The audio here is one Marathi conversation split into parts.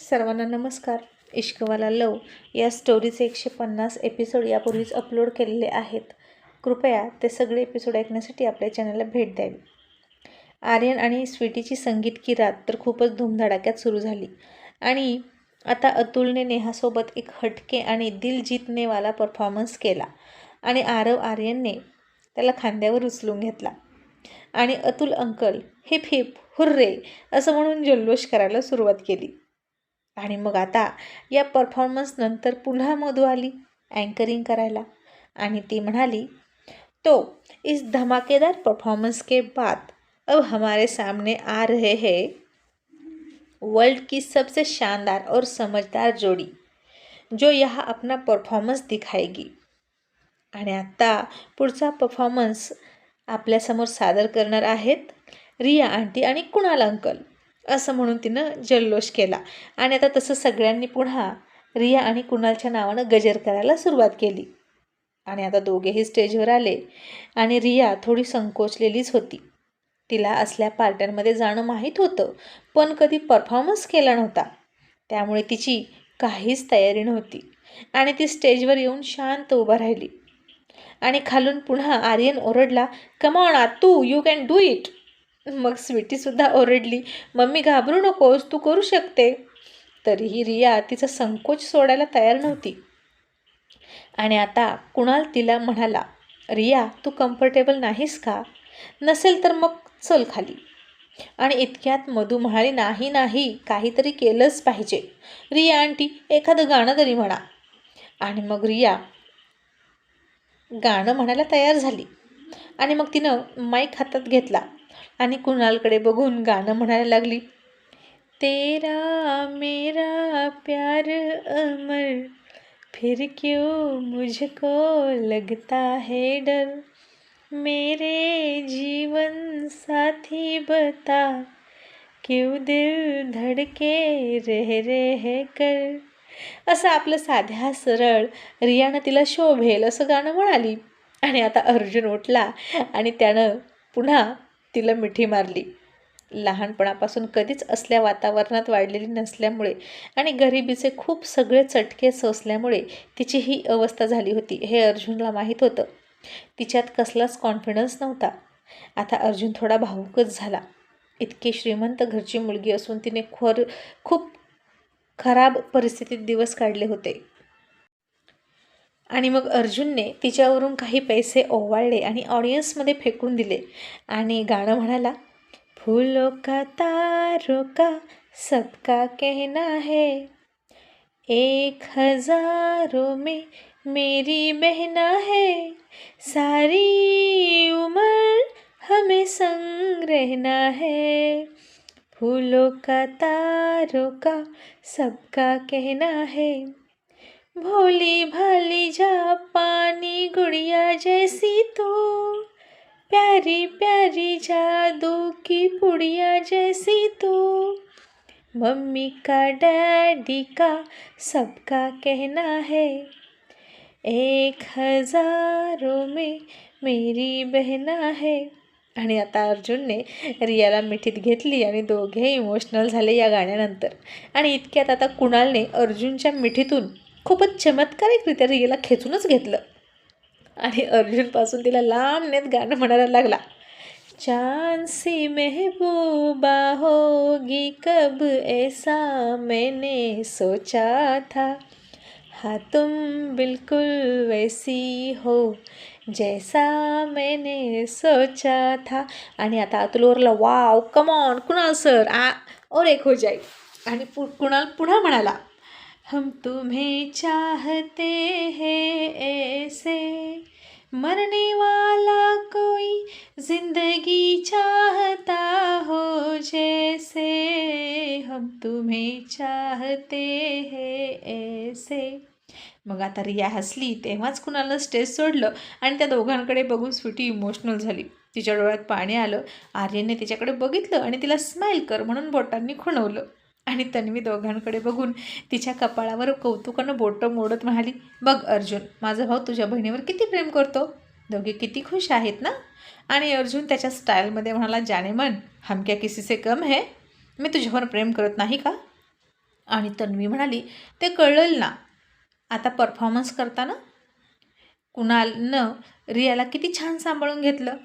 सर्वांना नमस्कार. इश्कवाला लव या स्टोरीचे एकशे पन्नास एपिसोड यापूर्वीच अपलोड केलेले आहेत. कृपया ते सगळे एपिसोड ऐकण्यासाठी आपल्या चॅनलला भेट द्यावी. आर्यन आणि स्वीटीची संगीत की रात तर खूपच धूमधडाक्यात सुरू झाली. आणि आता अतुलने नेहासोबत एक हटके आणि दिल जितनेवाला परफॉर्मन्स केला आणि आरव आर्यनने त्याला खांद्यावर उचलून घेतला. आणि Atul uncle hip hip hooray असं म्हणून जल्लोष करायला सुरुवात केली. आणि मग आता या परफॉर्मन्सनंतर पुन्हा मधू आली अँकरिंग करायला. आणि ती म्हणाली तो इस धमाकेदार परफॉर्मेंस के बाद अब हमारे सामने आ रहे हैं वर्ल्ड की सबसे शानदार और समझदार जोड़ी जो यहाँ अपना परफॉर्मन्स दिखाएगी. आणि आत्ता पुढचा परफॉर्मन्स आपल्यासमोर सादर करणार आहेत रिया आंटी आणि कुणाल अंकल. असं म्हणून तिनं जल्लोष केला. आणि आता तसं सगळ्यांनी पुन्हा रिया आणि कुणालच्या नावानं गजर करायला सुरुवात केली. आणि आता दोघेही स्टेजवर आले आणि रिया थोडी संकोचलेलीच होती. तिला असल्या पार्ट्यांमध्ये जाणं माहीत होतं पण कधी परफॉर्मन्स केला नव्हता. त्यामुळे तिची काहीच तयारी नव्हती. आणि ती स्टेजवर येऊन शांत उभा राहिली. आणि खालून पुन्हा आर्यन ओरडला कमॉन तू यू कॅन डू इट मग स्वीटीसुद्धा ओरडली मम्मी घाबरू नकोस तू करू शकते. तरीही रिया तिचा संकोच सोडायला तयार नव्हती. आणि आता कुणाल तिला म्हणाला रिया तू कम्फर्टेबल नाहीस का? नसेल तर मग चल खाली. आणि इतक्यात मधू म्हणाली नाही नाही काहीतरी केलंच पाहिजे. रिया आंटी एखादं गाणं तरी म्हणा. आणि मग रिया गाणं म्हणायला तयार झाली. आणि मग तिनं माईक हातात घेतला. आणि कुणालकडे बघून गाणं म्हणायला लागली तेरा मेरा प्यार अमर फिर क्यों मुझको लगता है डर? मेरे जीवन साथी बता क्यों दिल धडके रह रह कर? असं आपलं साध्या सरळ रियानं तिला शोभेल असं गाणं म्हणाली. आणि आता अर्जुन उठला आणि त्यानं पुन्हा तिला मिठी मारली. लहानपणापासून कधीच असल्या वातावरणात वाढलेली नसल्यामुळे आणि गरिबीचे खूप सगळे चटके सोसल्यामुळे तिची ही अवस्था झाली होती हे अर्जुनला माहीत होतं. तिच्यात कसलाच कॉन्फिडन्स नव्हता. आता अर्जुन थोडा भावूकच झाला. इतकी श्रीमंत घरची मुलगी असून तिने खोर खूप खराब परिस्थितीत दिवस काढले होते. आणि मग अर्जुनने तिच्यावरून काही पैसे ओवाळले आणि ऑडियन्समध्ये फेकून दिले. आणि गाणं म्हणाला फुलो का तारो का सबका कहना है? एक हजारों में मेरी बहना है। सारी उम्र हमें संग रहना है। फूलों का तारों का सबका कहना है। भोली भाली जापानी गुड़िया जैसी तो। प्यारी प्यारी जादू की पुड़िया जैसी तो। मम्मी का डैडी का सबका कहना है एक हजारों में मेरी बहना है। आणि आता अर्जुनने रियाला मिठीत घेतली आणि दोघे इमोशनल झाले या गाण्यानंतर. आणि इतक्यात आता कुणालने अर्जुनच्या मिठीतून खूपच चमत्कारिकरित्या रियाला खेचूनच घेतलं. आणि अर्जुनपासून तिला लांब नेत गाणं म्हणायला लागला चांद मेहबूबा महबूबा होगी कब ऐसा मैंने सोचा था हाँ तुम बिल्कुल वैसी हो जैसा मैंने सोचा था. आणि आता अतुलवरला wow come on Kunal sir आ और एक हो जाईल आणि पु कुणाल पुन्हा म्हणाला हम तुम्हें चाहते हैं ऐसे। मरने वाला कोई जिंदगी चाहता हो जैसे। हम तुम्हें चाहते हैं ऐसे। मग आता रिया हसली तेव्हाच कुणाला स्टेज सोडलं आणि त्या दोघांकडे बघून स्वीटी इमोशनल झाली. तिच्या डोळ्यात पाणी आलं. आर्यनने तिच्याकडे बघितलं आणि तिला स्माईल कर म्हणून बोटांनी खुणवलं. आणि तन्वी दोघांकडे बघून तिच्या कपाळावर कौतुकानं बोटं मोडत म्हणाली बघ अर्जुन माझा भाऊ तुझ्या बहिणीवर किती प्रेम करतो. दोघे किती खुश आहेत ना? आणि अर्जुन त्याच्या स्टाईलमध्ये म्हणाला जाने मन हमक्या किसीसे कम है? मी तुझ्यावर प्रेम करत नाही का? आणि तन्वी म्हणाली ते कळलं ना. आता परफॉर्मन्स करताना कुणालनं रियाला किती छान सांभाळून घेतलं?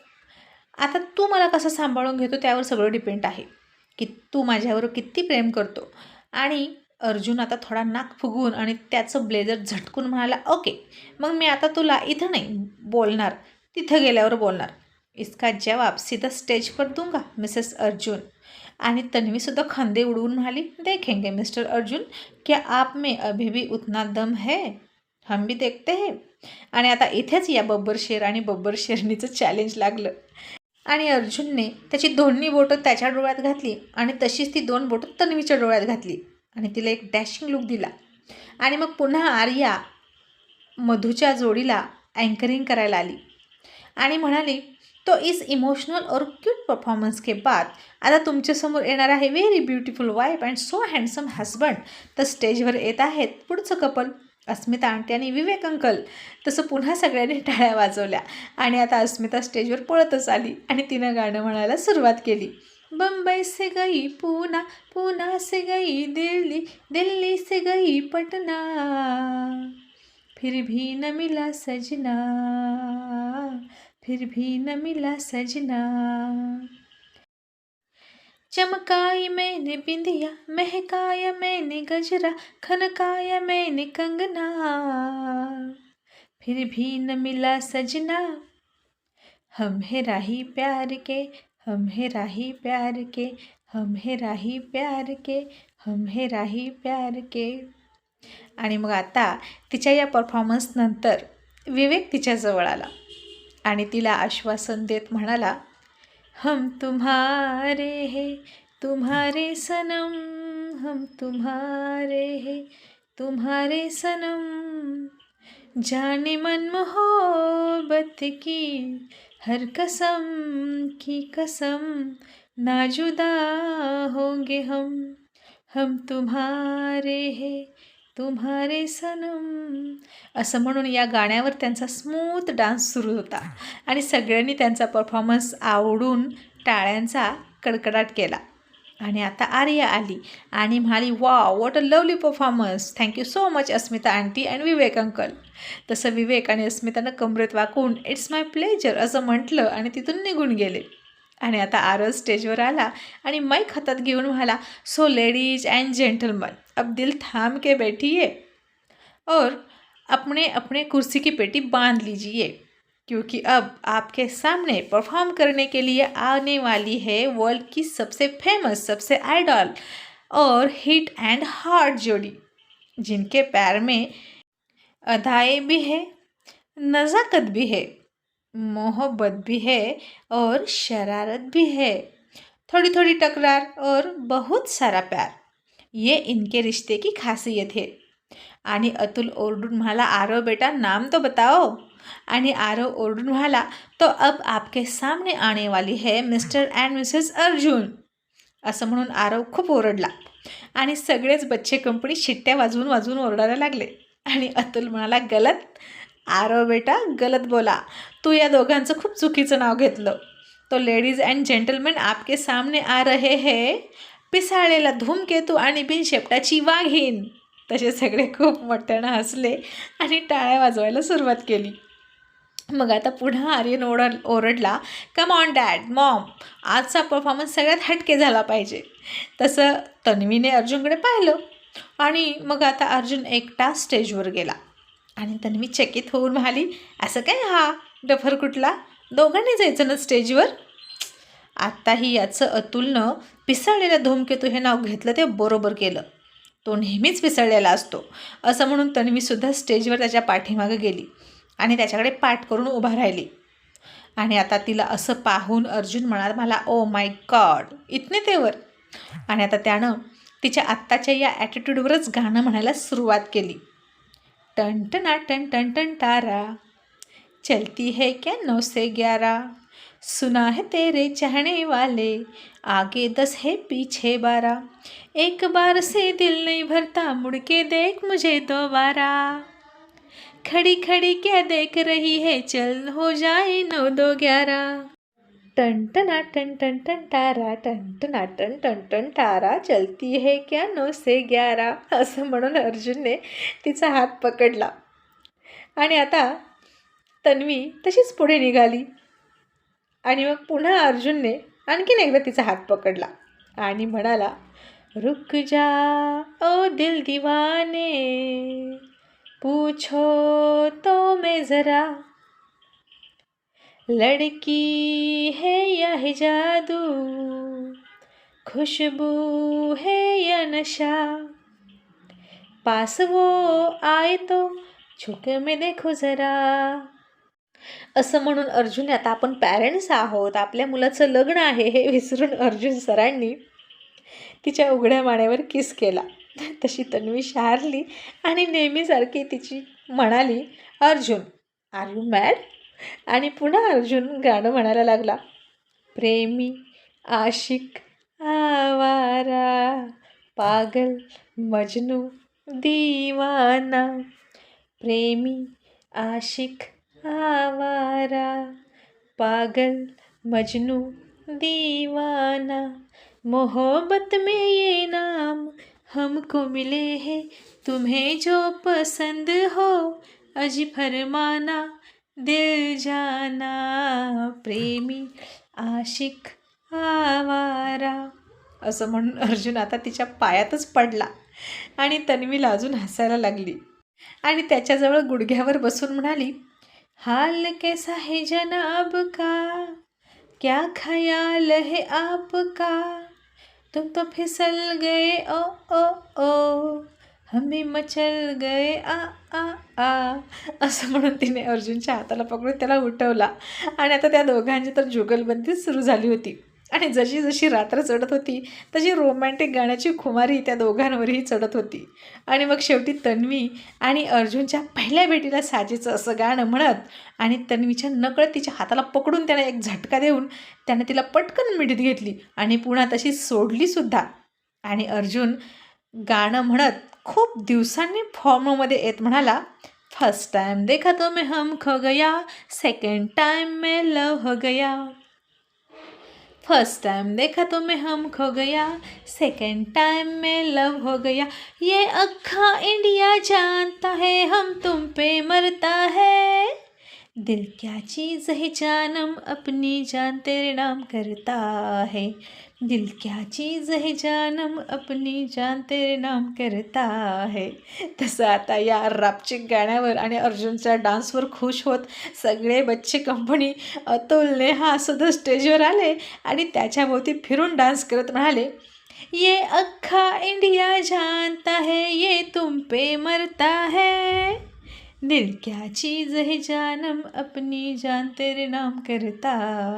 आता तू मला कसं सांभाळून घेतो त्यावर सगळं डिपेंड आहे. की तू माझ्यावर किती प्रेम करतो. आणि अर्जुन आता थोडा नाक फुगवून आणि त्याचं ब्लेझर झटकून म्हणाला ओके मग मी आता तुला इथं नाही बोलणार तिथं गेल्यावर बोलणार. इसका जवाब सीधा स्टेज पर दूंगा मिसेस अर्जुन. आणि तन्वीसुद्धा खांदे उडवून म्हणाली देखेंगे मिस्टर अर्जुन क्या आप में अभी भी उतना दम है? हम भी देखते हैं. आणि आता इथेच या बब्बर शेर आणि बब्बर शेरणीचं चॅलेंज लागलं. आणि अर्जुनने त्याची दोन्ही बोटं त्याच्या डोळ्यात घातली आणि तशीच ती दोन बोटं तन्वीच्या डोळ्यात घातली आणि तिला एक डॅशिंग लुक दिला. आणि मग पुन्हा आर्या मधूच्या जोडीला अँकरिंग करायला आली. आणि म्हणाली तो इस इमोशनल और क्यूट परफॉर्मन्स के बाद आता तुमच्यासमोर येणार आहे very beautiful wife and so handsome husband तर स्टेजवर येत आहेत पुढचं कपल अस्मिता आंटी आणि विवेक अंकल. तसं पुन्हा सगळ्यांनी टाळ्या वाजवल्या. आणि आता अस्मिता स्टेजवर पळतच आली आणि तिनं गाणं म्हणायला सुरुवात केली. बम्बई से गई पुना पुना से गई दिल्ली दिल्ली से गई पटना. फिर भी न मिला सजना फिर भी न मिला सजना. चमकाई मैंने बिंदिया महकाया मैंने गजरा खनकाया मैंने कंगना। फिर भी न मिला सजना। हम है राही प्यार के हम है राही प्यार के हम है राही प्यार के हम है राही प्यार के। आणि मग आता तिच्या या परफॉर्मन्सनंतर विवेक तिच्याजवळ आला आणि तिला आश्वासन देत म्हणाला हम तुम्हारे है तुम्हारे सनम हम तुम्हारे है तुम्हारे सनम। जाने मन मोहब्बत की हर कसम की कसम ना जुदा होंगे हम हम तुम्हारे हैं। तुम्हारे सनम. असं म्हणून या गाण्यावर त्यांचा स्मूथ डान्स सुरू होता. आणि सगळ्यांनी त्यांचा परफॉर्मन्स आवडून टाळ्यांचा कडकडाट केला. आणि आता आर्या आली आणि म्हणाली वा what a lovely performance thank you so much Asmita aunty and Vivek uncle. तसं विवेक आणि अस्मितानं कमरेत वाकून इट्स माय प्लेजर असं म्हटलं आणि तिथून निघून गेले. आणि आता आरव स्टेजवर आला आणि माईक हातात घेऊन म्हणाला सो लेडीज़ अँड जेंटलमन अब दिल थाम के बैठिए और अपने अपने कुर्सी की पेटी बाँध लीजिए, क्योंकि अब आपके सामने परफॉर्म करने के लिए आने वाली है वर्ल्ड की सबसे फ़ेमस सबसे आइडल और हिट एंड हार्ड जोड़ी, जिनके पैर में अदाएँ भी है, नज़ाकत भी है। मोहब्बत भी है और शरारत भी है। थोड़ी थोड़ी टकरार और बहुत सारा प्यार। ये इनके रिश्ते की खासियत है। आणि अतुल ओरडून म्हणाला आरव बेटा नाम तो बताओ। आणि आरव ओरडून म्हणाला तो अब आपके सामने आने वाली है मिस्टर अँड मिसेस अर्जुन। असं म्हणून आरव खूप ओरडला। आणि सगळेच बच्चे कंपनी शिट्ट्या वाजवून वाजवून ओरडायला लागले. आणि अतुल म्हणाला गलत. आरव बेटा गलत बोला. तू या दोघांचं खूप चुकीचं नाव घेतलं. तो लेडीज अँड जेंटलमॅन आपके सामने आ रहे है. पिसाळलेला धूमकेतू आणि बिनशेपटाची वाघीन तसे सगळे खूप मोठ्यानं हसले आणि टाळ्या वाजवायला सुरुवात केली. मग आता पुन्हा आर्यन ओरड ओरडला कम ऑन डॅड मॉम आजचा परफॉर्मन्स सगळ्यात हटके झाला पाहिजे. तसं तन्वीने अर्जुनकडे पाहिलं आणि मग आता अर्जुन एकटा स्टेजवर गेला. आणि तन्वी चकित होऊन म्हणाली असं काय हा? डफर कुठला? दोघांनी जायचं ना स्टेजवर? आत्ताही याचं अतुलनं पिसळलेलं धूमकेतू हे नाव घेतलं ते बरोबर केलं. तो नेहमीच पिसळलेला असतो. असं म्हणून तन्वीसुद्धा स्टेजवर त्याच्या पाठीमागं गेली आणि त्याच्याकडे पाठ करून उभा राहिली. आणि आता तिला असं पाहून अर्जुन म्हणाल मला ओ माय गॉड इतने तेवर. आणि आता त्यानं तिच्या आत्ताच्या या ॲटिट्यूडवरच गाणं म्हणायला सुरुवात केली. टन टना टन टन टन तारा. चलती है क्या नौ से ग्यारह। सुना है तेरे चाहने वाले आगे दस है पीछे बारह। एक बार से दिल नहीं भरता मुड़ के देख मुझे दोबारा। खड़ी खड़ी क्या देख रही है चल हो जाए नौ दो ग्यारह। टन टना टन टन टन टारा टन टना टन टन टन टारा चलती है क्या नौ से ग्यारा असं म्हणून अर्जुनने तिचा हात पकडला. आणि आता तन्वी तशीच पुढे निघाली. आणि मग पुन्हा अर्जुनने आणखीन एकदा तिचा हात पकडला आणि म्हणाला रुक जा ओ दिल दिवाने. पूछो तो मैं ज़रा. लड़की है या है जादू? खुशबू है या नशा? पास वो आए तो झुक में देखो जरा. असं म्हणून अर्जुन आता आपण पॅरेंट्स आहोत आपल्या मुलाचं लग्न आहे हे विसरून अर्जुन सरांनी तिच्या उघड्या माण्यावर किस केला. तशी तन्वी शारली आणि नेहमीसारखी तिची म्हणाली अर्जुन आर यू मॅड आणि पुन्हा अर्जुन गाणं म्हणायला लागला प्रेमी आशिक आवारा पागल मजनू दीवाना प्रेमी आशिक आवारा पागल मजनू दीवाना मोहब्बत में ये नाम हमको मिले हैं। तुम्हें जो पसंद हो अजी फरमाना दिल जाना प्रेमी आशिक आवारा। असं म्हणून अर्जुन आता तिच्या पायातच पडला आणि तन्वीला अजून हसायला लागली. आणि त्याच्याजवळ गुडघ्यावर बसून म्हणाली हाल कैसा है जनाब का? क्या ख्याल है आपका? तुम तो फिसल गए ओ ओ ओ। हमें मचल गए आ आ आ। असं म्हणून तिने अर्जुनच्या हाताला पकडून त्याला उठवला. आणि आता त्या दोघांची तर जुगलबंदी सुरू झाली होती. आणि जशी जशी रात्र चढत होती तशी रोमॅन्टिक गाण्याची खुमारी त्या दोघांवरही चढत होती. आणि मग शेवटी तन्वी आणि अर्जुनच्या पहिल्या भेटीला साजेचं असं गाणं म्हणत आणि तन्वीच्या नकळत तिच्या हाताला पकडून त्याने एक झटका देऊन त्याने तिला पटकन मिठीत घेतली आणि पुन्हा तशी सोडलीसुद्धा आणि अर्जुन गाणं म्हणत खूप दिवसांनी फॉर्ममध्ये येत म्हणाला फर्स्ट टाइम देखा तो मैं हम खो गया सेकंड टाइम में लव हो गया. फ़र्स्ट टाइम देखा तो मैं हम खो गया सेकेंड टाइम में लव हो गया। ये अखा इंडिया जानता है, हम तुम पे मरता है। दिल क्या चीज़ है, जानम अपनी जान तेरे नाम करता है। दिल क्या चीज़ है जानम अपनी जान तेरे नाम करता है। तसं आता या रापचिक गाण्यावर आणि अर्जुनच्या डान्सवर खुश होत सगळे बच्चे कंपनी अतुलने हा सुद्धा स्टेजवर आले आणि त्याच्याभोवती फिरून डान्स करत म्हणाले ये अख्खा इंडिया जानता है ये तुम पे मरता है। दिल क्या चीज़ है जानम अपनी जान तेरे नाम करता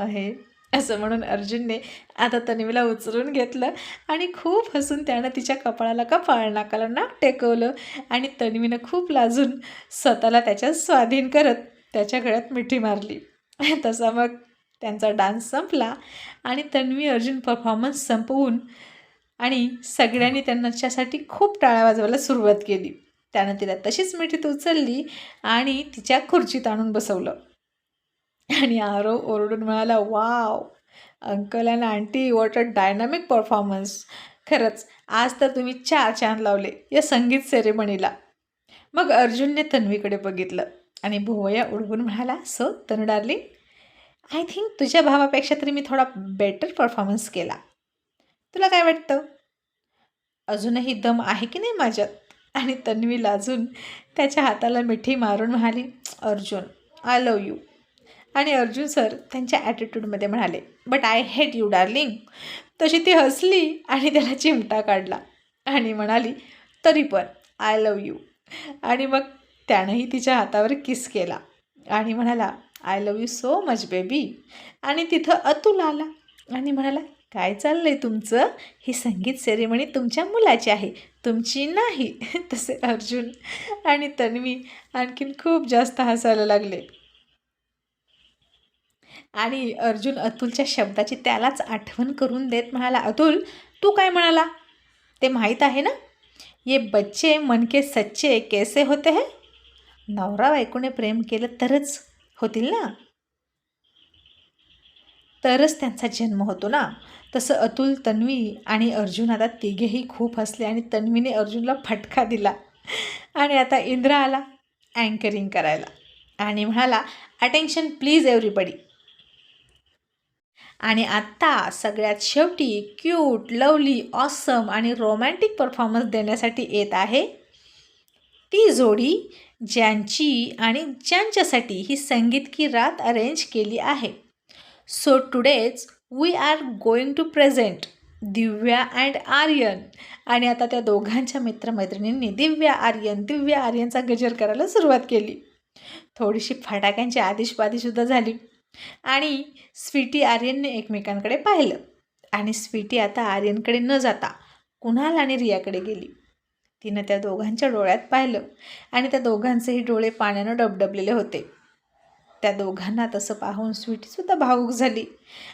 है। असं म्हणून अर्जुनने आता तन्वीला उचलून घेतलं आणि खूप हसून त्यानं तिच्या कपाळाला कपाळ नाकाला नाक टेकवलं आणि तन्वीनं खूप लाजून स्वतःला त्याच्यात स्वाधीन करत त्याच्या गळ्यात मिठी मारली. तसा मग त्यांचा डान्स संपला आणि तन्वी अर्जुन परफॉर्मन्स संपवून आणि सगळ्यांनी त्यांच्यासाठी खूप टाळ्या वाजवायला सुरुवात केली. त्यानं तिला तशीच मिठीत उचलली आणि तिच्या खुर्चीत आणून बसवलं. आणि आरो ओरडून म्हणाला wow uncle and aunty what a dynamic performance खरंच आज तर तुम्ही चार चांद लावले या संगीत सेरेमनीला मग अर्जुनने तन्वीकडे बघितलं आणि भोवया उडवून म्हणाला so Tanu darling I think तुझ्या भावापेक्षा तरी मी थोडा बेटर परफॉर्मन्स केला. तुला काय वाटतं? अजूनही दम आहे की नाही माझ्यात? आणि तन्वी लाजून त्याच्या हाताला मिठी मारून म्हणाली अर्जुन आय लव यू आणि अर्जुन सर त्यांच्या ॲटिट्यूडमध्ये म्हणाले but I hate you darling तशी ती हसली आणि त्याला चिमटा काढला आणि म्हणाली तरी पण आय लव यू आणि मग त्यानंही तिच्या हातावर किस केला आणि म्हणाला I love you so much baby आणि तिथं अतुल आला आणि म्हणाला काय चाललं आहे तुमचं? ही संगीत सेरेमनी तुमच्या मुलाची आहे तुमची नाही. तसे अर्जुन आणि तन्वी आणखीन खूप जास्त हसायला लागले. आणि अर्जुन अतुलच्या शब्दाची त्यालाच आठवण करून देत म्हणाला अतुल तू काय म्हणाला? ते माहीत आहे ना? ये बच्चे मन के सच्चे कैसे होते हे? नवरा बायकोने प्रेम केलं तरच होतील ना? तरच त्यांचा जन्म होतो ना? तसं अतुल तन्वी आणि अर्जुन आता तिघेही खूप हसले आणि तन्वीने अर्जुनला फटका दिला. आणि आता इंद्रा आला अँकरिंग करायला आणि म्हणाला अटेन्शन प्लीज एव्हरीबडी आणि आत्ता सगळ्यात शेवटी क्यूट लवली ऑसम आणि रोमॅन्टिक परफॉर्मन्स देण्यासाठी येत आहे ती जोडी ज्यांची आणि ज्यांच्यासाठी ही संगीत की रात अरेंज केली आहे. So today's we are going to present Divya and Aryan. आणि आता त्या दोघांच्या मित्रमैत्रिणींनी दिव्या आर्यन दिव्या आर्यनचा गजर करायला सुरुवात केली. थोडीशी फटाक्यांची आदिशबादीसुद्धा झाली. आणि स्वीटी आर्यनने एकमेकांकडे पाहिलं. आणि स्वीटी आता आर्यनकडे न जाता कुणाल आणि रियाकडे गेली. तिनं त्या दोघांच्या डोळ्यात पाहिलं आणि त्या दोघांचेही डोळे पाण्यानं डबडबलेले होते. त्या दोघांना तसं पाहून स्वीटीसुद्धा भावूक झाली.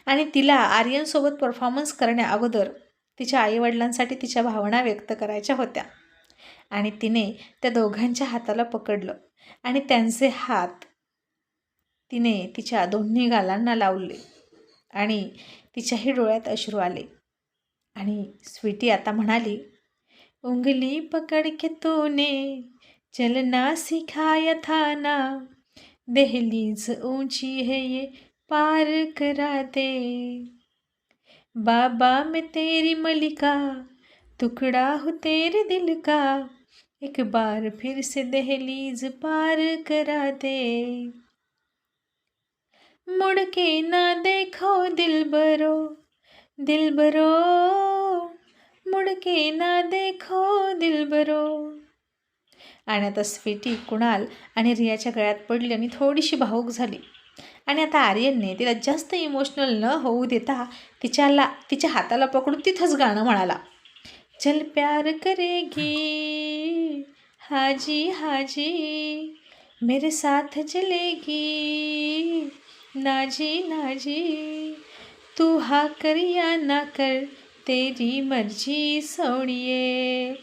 आणि तिला आर्यनसोबत परफॉर्मन्स करण्या अगोदर तिच्या आईवडिलांसाठी तिच्या भावना व्यक्त करायच्या होत्या. आणि तिने त्या दोघांच्या हाताला पकडलं. आणि त्यांचे हात तिने तिच्या दोन्ही गालांना लावले आणि तिच्याही डोळ्यात अश्रू आले. आणि स्वीटी आता म्हणाली उंगली पकड़ के तूने चलना सिखाया था ना दहलीज ऊंची है ये पार करा दे। बाबा मैं तेरी मलिका टुकड़ा हूँ तेरे दिल का एक बार फिर से दहलीज पार करा दे। मुड़ के ना देखो दिल बरो दिल बरो। मुड़ के ना देखो दिल बरो। आणि आता स्वीटी कुणाल आणि रियाच्या गळ्यात पडली आणि थोडीशी भावूक झाली. आणि आता आर्यनने तिला जास्त इमोशनल न होऊ देता तिच्याला तिच्या हाताला पकडून तिथंच गाणं म्हणाला. चल प्यार करेगी हाजी हाजी मेरे साथ चलेगी नाजी नाजी तू हा कर या ना कर, तेरी मर्ज़ी सोनिए।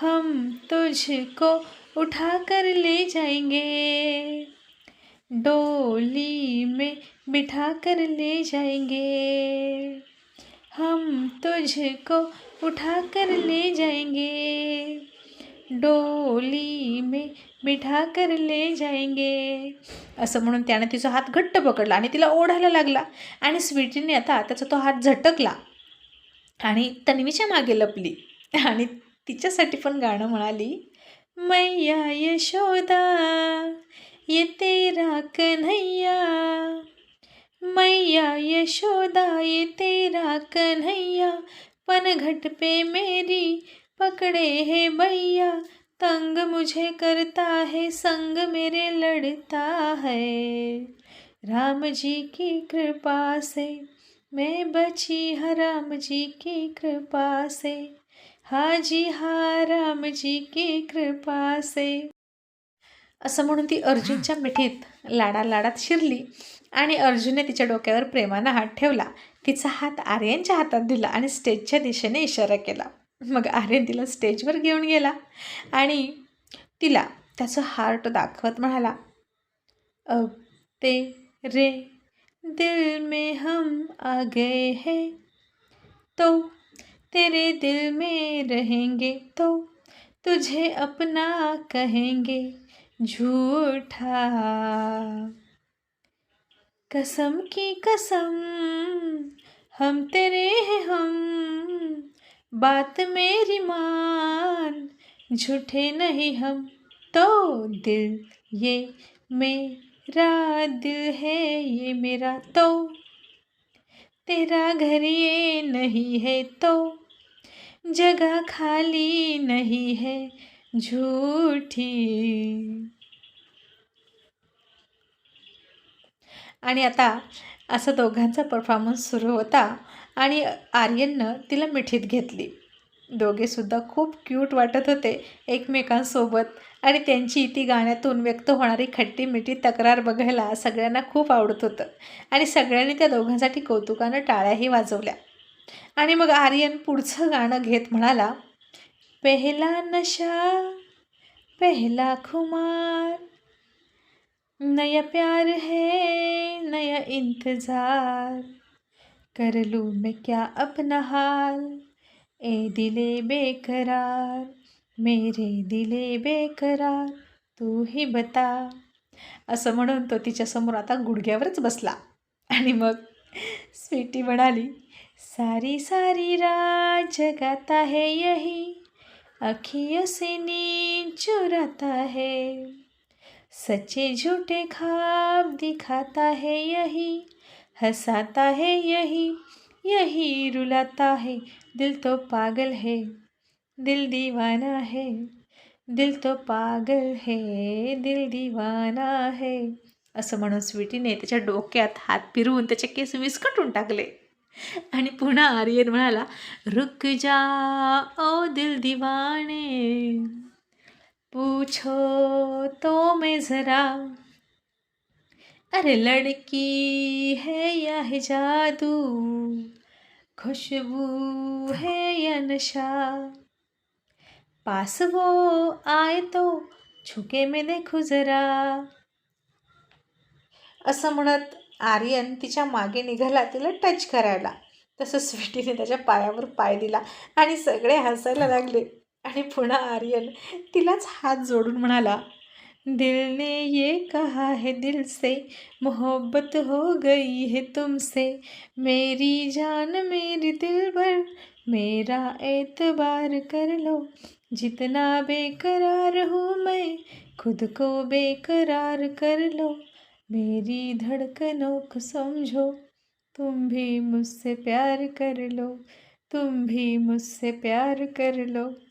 हम तुझको उठा कर ले जाएँगे। डोली में बिठा कर ले जाएँगे। हम तुझको उठा कर ले जाएँगे। डोली में मिठा कर ले जाएंगे. असं म्हणून त्याने तिचा हात घट्ट पकडला आणि तिला ओढायला लागला. आणि स्वीटीने आता त्याचा तो हात झटकला आणि तन्वीच्या मागे लपली. आणि तिच्यासाठी पण गाणं म्हणाली मैया यशोदा ये तेरा कन्हैया. मैया यशोदा ये तेरा कन्हैया. पनघट पे मेरी पकड़े है भैया तंग मुझे करता है संग मेरे लड़ता है। राम जी की कृपा से मैं बची हर राम जी की कृपा से। हाजी हा रामजी की कृपा से। असं म्हणून ती अर्जुनच्या मिठीत लाडा लाडात शिरली आणि अर्जुनने तिच्या डोक्यावर प्रेमानं हात ठेवला. तिचा हात आर्यांच्या हातात दिला आणि स्टेजच्या दिशेने इशारा केला. मग आर्यन तिला स्टेजवर घेऊन गेला आणि तिला त्याचं हार्ट दाखवत म्हणाला अब ते रे दिल में हम आ गए हैं तो तेरे दिल में रहेंगे तो तुझे अपना कहेंगे झूठा। कसम की कसम हम तेरे हैं हम बात मेरी मान झूठे नहीं हम तो दिल ये मेरा दिल है ये मेरा तो। तेरा घर ये नहीं है तो जगह खाली नहीं है झूठी। आणि आता असं दोघांचा परफॉर्मन्स सुरू होता. आणि आर्यननं तिला मिठीत घेतली. दोघेसुद्धा खूप क्यूट वाटत होते एकमेकांसोबत आणि त्यांची ती गाण्यातून व्यक्त होणारी खट्टी मिठी तक्रार बघायला सगळ्यांना खूप आवडत होतं आणि सगळ्यांनी त्या दोघांसाठी कौतुकानं टाळ्याही वाजवल्या. आणि मग आर्यन पुढचं गाणं घेत म्हणाला पेहला नशा पहिला खुमार नया प्यार है नया इंतजार. कर लूँ मैं क्या अपना हाल? ए दिले बेकरार मेरे दिले बेकरार तू ही बता. असं म्हणून तो तिच्यासमोर आता गुडघ्यावरच बसला. आणि मग स्वीटी म्हणाली सारी सारी रात जगाता है यही अखियों से नींद चुराता है. सच्चे झूठे खाब दिखाता है यही हंसाता है यही यही रुलाता है। दिल तो पागल है दिल दीवाना है। दिल तो पागल है दिल दीवाना है। असं म्हणून स्वीटीने त्याच्या डोक्यात हात फिरवून त्याचे केस विस्कटून टाकले. आणि पुन्हा आर्यन म्हणाला रुक जा ओ दिल दिवाने. पूछो तो मैं ज़रा अरे लड़की है या है जादू? खुशबू है या नशा? पास वो आए तो छुके में देखू जरा असं म्हणत आर्यन तिच्यामागे निघाला तिला टच करायला. तसं स्वीटीने त्याच्या पायावर पाय दिला आणि सगळे हसायला लागले. आणि पुन्हा आर्यन तिलाच हात जोडून म्हणाला दिल ने ये कहा है, दिल से मोहब्बत हो गई है तुमसे। मेरी जान मेरी दिल भर, मेरा एतबार कर लो। जितना बेकरार हूँ मैं, खुद को बेकरार कर लो। मेरी धड़कनों को समझो, तुम भी मुझसे प्यार कर लो, तुम भी मुझसे प्यार कर लो।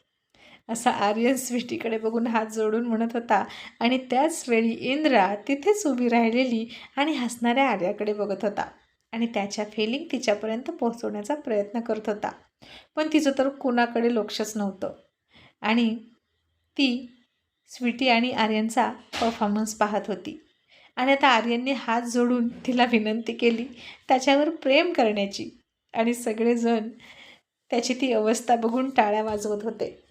असा आर्यन स्वीटीकडे बघून हात जोडून म्हणत होता. आणि त्याच वेळी इंद्रा तिथेच उभी राहिलेली आणि हसणाऱ्या आर्याकडे बघत होता. आणि त्याच्या फेलिंग तिच्यापर्यंत पोहोचवण्याचा प्रयत्न करत होता. पण तिचं तर कुणाकडे लक्षच नव्हतं. आणि ती स्वीटी आणि आर्यनचा परफॉर्मन्स पाहत होती. आणि आता आर्यनने हात जोडून तिला विनंती केली त्याच्यावर प्रेम करण्याची. आणि सगळेजण त्याची ती अवस्था बघून टाळ्या वाजवत होते.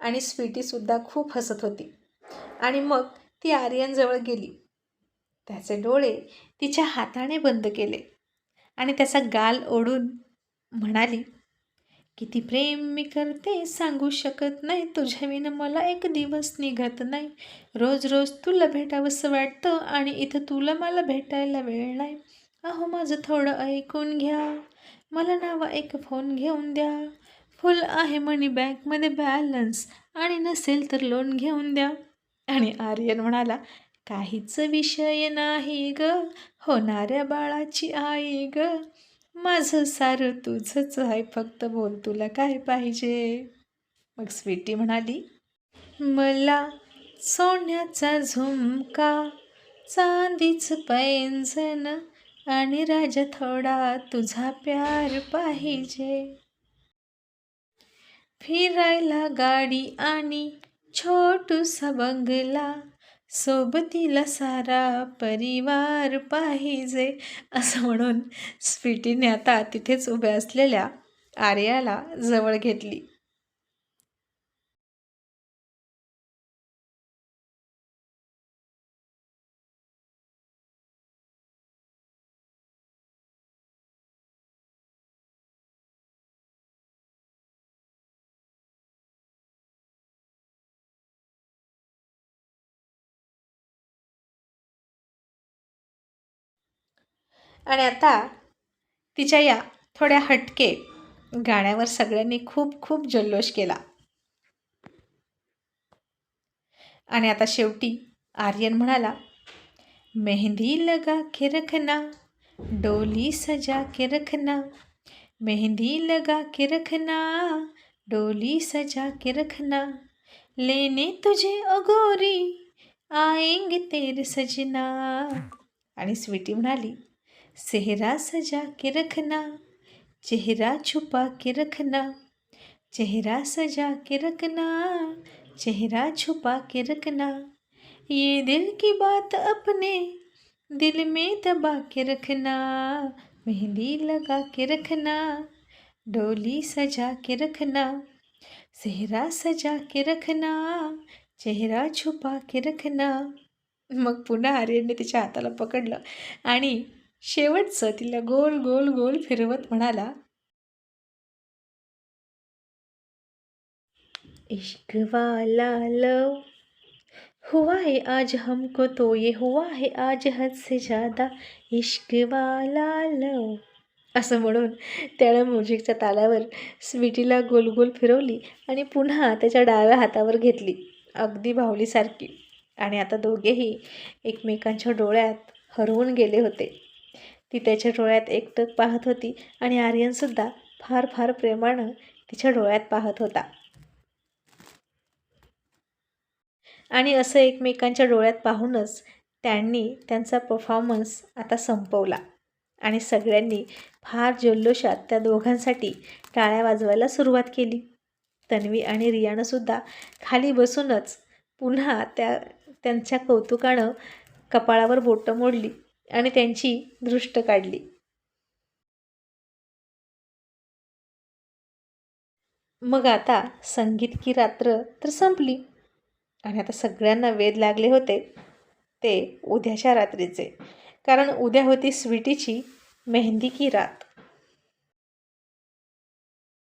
आणि स्वीटीसुद्धा खूप हसत होती. आणि मग ती आर्यनजवळ गेली. त्याचे डोळे तिच्या हाताने बंद केले आणि त्याचा गाल ओढून म्हणाली किती प्रेम मी करते सांगू शकत नाही. तुझ्याविन मला एक दिवस निघत नाही. रोज रोज तुला भेटावंसं वाटतं आणि इथं तुला मला भेटायला वेळ नाही. अहो माझं थोडं ऐकून घ्या. मला नावा एक फोन घेऊन द्या. फुल आहे मनी बँकमध्ये बॅलन्स आणि नसेल तर लोन घेऊन द्या. आणि आर्यन म्हणाला काहीच विषय नाही ग. होणाऱ्या बाळाची आई ग. माझं सारं तुझंच आहे फक्त बोल तुला काय पाहिजे. मग स्वीटी म्हणाली मला सोन्याचा झुमका चांदीच पैंजन आणि राजा थोडा तुझा प्यार पाहिजे. फिरायला गाडी आणि छोटूसा बंगला सोबतीला सारा परिवार पाहिजे असं म्हणून स्वीटीने आता तिथेच उभ्या असलेल्या आर्याला जवळ घेतली. आणि आता तिच्या या थोड्या हटके गाण्यावर सगळ्यांनी खूप खूप जल्लोष केला. आणि आता शेवटी आर्यन म्हणाला मेहंदी लगा के रखना डोली सजा के रखना मेहंदी लगा के रखना डोली सजा के रखना लेने तुझे अगोरी आएंगे तेरे सजना. आणि स्वीटी म्हणाली सेहरा सजा के रखना, चेहरा छुपा के रखना, चेहरा सजा के रखना, चेहरा छुपा के रखना। ये दिल की बात अपने दिल में दबा के रखना, मेहंदी लगा के रखना, डोली सजा के रखना सेहरा सजा के रखना, चेहरा छुपा के रखना। मग पुन्हा आर्यनने तिच्या हाताला पकडलं. आणि शेवटचं तिला गोल गोल गोल फिरवत म्हणाला इश्क वाला लव हुआ है आज हमको तो ये हुआ है आज हद से ज़्यादा इश्क वाला लव. असं म्हणून त्यानं म्युझिकच्या तालावर स्वीटीला गोल गोल फिरवली आणि पुन्हा त्याच्या डाव्या हातावर घेतली अगदी बाहुलीसारखी. आणि आता दोघेही एकमेकांच्या डोळ्यात हरवून गेले होते. ती त्याच्या डोळ्यात एकटक पाहत होती आणि आर्यनसुद्धा फार फार प्रेमानं तिच्या डोळ्यात पाहत होता. आणि असं एकमेकांच्या डोळ्यात पाहूनच त्यांनी त्यांचा परफॉर्मन्स आता संपवला आणि सगळ्यांनी फार जल्लोषात त्या दोघांसाठी टाळ्या वाजवायला सुरुवात केली. तन्वी आणि रियानंसुद्धा खाली बसूनच पुन्हा त्या त्यांच्या कौतुकानं कपाळावर बोटं मोडली. आणि त्यांची दृष्ट काढली. मग आता संगीत की रात्र तर संपली. आणि आता सगळ्यांना वेध लागले होते ते उद्याच्या रात्रीचे. कारण उद्या होती स्वीटीची मेहंदी की रात.